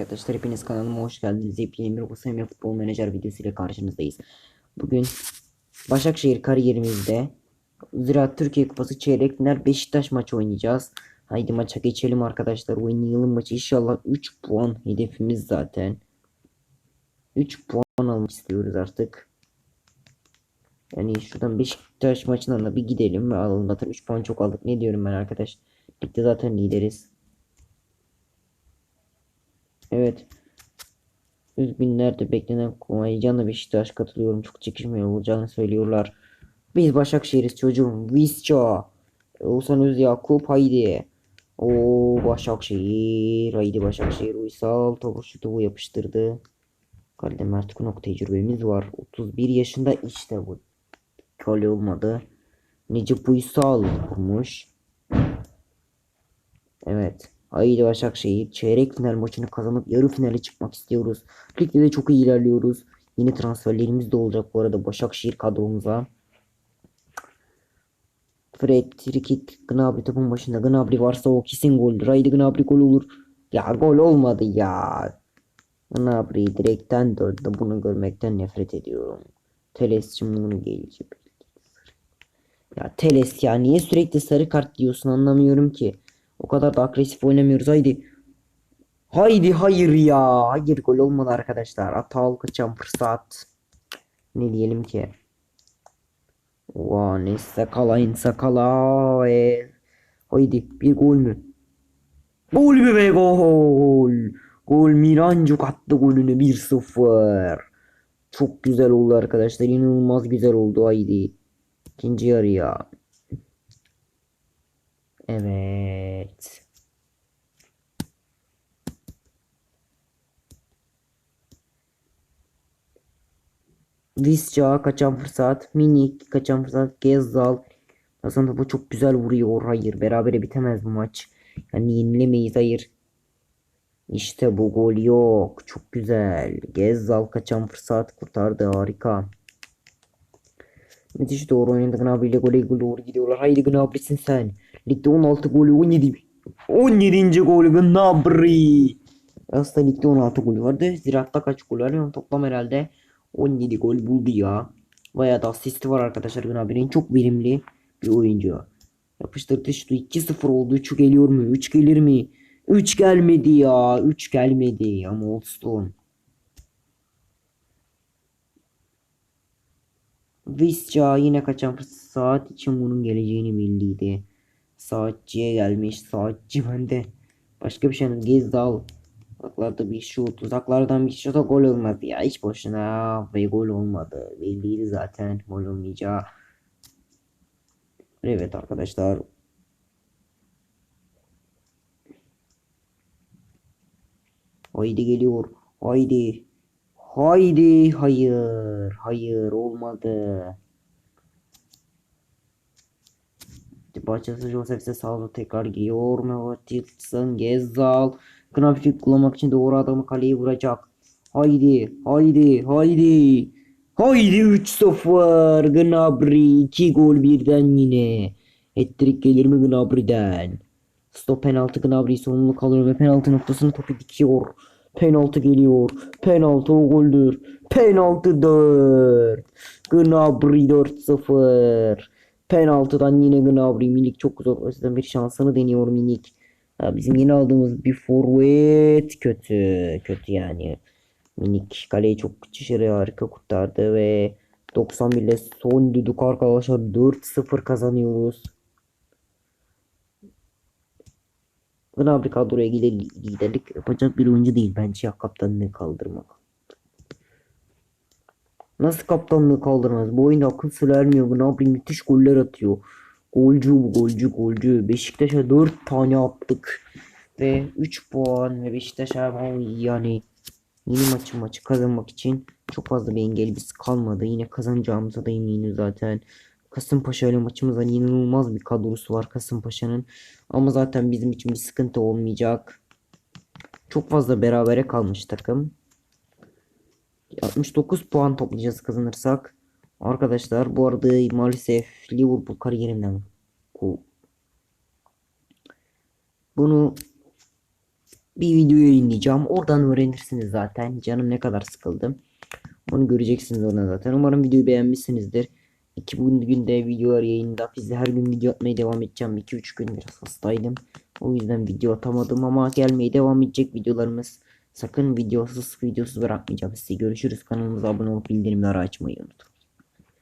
Arkadaşlar hepiniz kanalıma hoş geldiniz. Yepyeni bir Osimhen futbol menajer videosu ile karşınızdayız. Bugün Başakşehir kariyerimizde Ziraat Türkiye Kupası çeyrek final Beşiktaş maçı oynayacağız. Haydi maça geçelim arkadaşlar. Oynayalım maçı. İnşallah 3 puan hedefimiz zaten. 3 puan almak istiyoruz artık. Yani şuradan Beşiktaş maçından da bir gidelim ve alalım. Zaten 3 puan çok aldık. Ne diyorum ben arkadaş? Ligde zaten lideriz. Evet. Yüz binlerde beklenen heyecanla Beşiktaş katılıyorum. Çok çekişmeli olacağını söylüyorlar. Biz Başakşehir'iz çocuğum. Visca. Oğuzhan Öz Yakup haydi. O Başakşehir. Haydi Başakşehir. Uysal topu şutu bu yapıştırdı. Kalede Mert Kunok tecrübemiz var. 31 yaşında işte bu. Gol olmadı. Necip Uysal vurmuş. Evet. Haydi Başakşehir. Çeyrek final maçını kazanıp yarı finale çıkmak istiyoruz. Ligde de çok iyi ilerliyoruz. Yeni transferlerimiz de olacak bu arada Başakşehir kadromuza. Fred, Rikik, Gnabry topun başında. Gnabry varsa o kesin goldür. Haydi Gnabry gol olur. Ya gol olmadı ya. Gnabry direkten döndü. Bunu görmekten nefret ediyorum. Teles'cim bunu gelecek. Ya Teles ya niye sürekli sarı kart diyorsun anlamıyorum ki. O kadar da agresif oynamıyoruz. Haydi. Haydi hayır ya. Hayır gol olmadı arkadaşlar. Hatalı kaçan fırsat. Ne diyelim ki. Oha ne sakala sakala. E. Haydi bir gol mü? Gol mü be gol. Gol Mirancuk attı golünü 1-0. Çok güzel oldu arkadaşlar. İnanılmaz güzel oldu haydi. İkinci yarıya. Evet. Visca kaçan fırsat. Minik kaçan fırsat. Gezzal. Hasan topu çok güzel vuruyor. Hayır. Berabere bitemez bu maç. Yani yenilemeyiz. Hayır. İşte bu gol yok. Çok güzel. Gezzal kaçan fırsat kurtardı. Harika. Müthiş doğru oynadı Gnabry ile gole doğru gidiyorlar. Haydi Gnabry'sin sen. Ligde 16 golü 17. 17. golü Gnabry. Aslında ligde 16 golü vardı. Ziraat'ta kaç gol var? Yani toplam herhalde 17 gol buldu ya. Bayağı da asisti var arkadaşlar Gnabry'nin. Çok verimli bir oyuncu. Yapıştırdı şutu 2-0 oldu. 3 geliyor mu? 3 gelir mi? 3 gelmedi ya. 3 gelmedi ama olsun. Visca yine kaçan saat için bunun geleceğini belliydi. Saatçiye gelmiş. Saatçi bende. Başka bir şey yok. Gezdal. Uzaklarda bir şut. Uzaklardan bir şuta gol olmadı ya. Hiç boşuna. Ve gol olmadı. Belliydi zaten gol olmayacağı. Evet arkadaşlar. Haydi geliyor. Haydi. Haydi. Hayır. Hayır olmadı. Bahçesi Joseph ise sağda tekrar giriyor. Mevlüt'ün Gezzal. Grafik kullanmak için doğru adamı kaleye vuracak. Haydi. Haydi. Haydi. Haydi 3-0. Gnabry 2 gol birden yine. Ettirik gelir mi Gnabry'den? Stop penaltı Gnabry sorumluluk alıyor ve penaltı noktasını topu dikiyor. Penaltı geliyor. Penaltı goldür. Penaltı 4. Gnabry 4-0. Penaltıdan yine Gnabry. Minik çok zor. O yüzden bir şansını deniyor Minik. Ha, bizim yeni aldığımız bir forvet kötü. Kötü yani. Minik kaleyi çok dışarı harika kurtardı ve 91 ile son düdük arkadaşlar 4-0 kazanıyoruz. Gnabry kadroya liderlik yapacak bir oyuncu değil. Bence ya kaptanlığı kaldırmak. Nasıl kaptanlığı kaldırmaz? Bu oyunda akıl sır ermiyor. Gnabry müthiş goller atıyor. Golcü bu golcü golcü. Beşiktaş'a 4 tane attık. Ve 3 puan ve Beşiktaş'a yani yeni maçı maçı kazanmak için çok fazla bir engelimiz kalmadı. Yine kazanacağımıza da eminim zaten. Kasımpaşa ile maçımızda inanılmaz bir kadrosu var Kasımpaşa'nın. Ama zaten bizim için bir sıkıntı olmayacak. Çok fazla berabere kalmış takım. 69 puan toplayacağız kazanırsak. Arkadaşlar bu arada maalesef Liverpool kariyerimden bunu bir video yayınlayacağım. Oradan öğrenirsiniz zaten. Canım ne kadar sıkıldım. Onu göreceksiniz oradan zaten. Umarım videoyu beğenmişsinizdir. İki bugün de videolar yayında. Biz her gün video atmaya devam edeceğim. 2-3 gün biraz hastaydım. O yüzden video atamadım ama gelmeye devam edecek videolarımız. Sakın videosuz videosuz bırakmayacağım sizi. Görüşürüz. Kanalımıza abone olup bildirimleri açmayı unutmayın.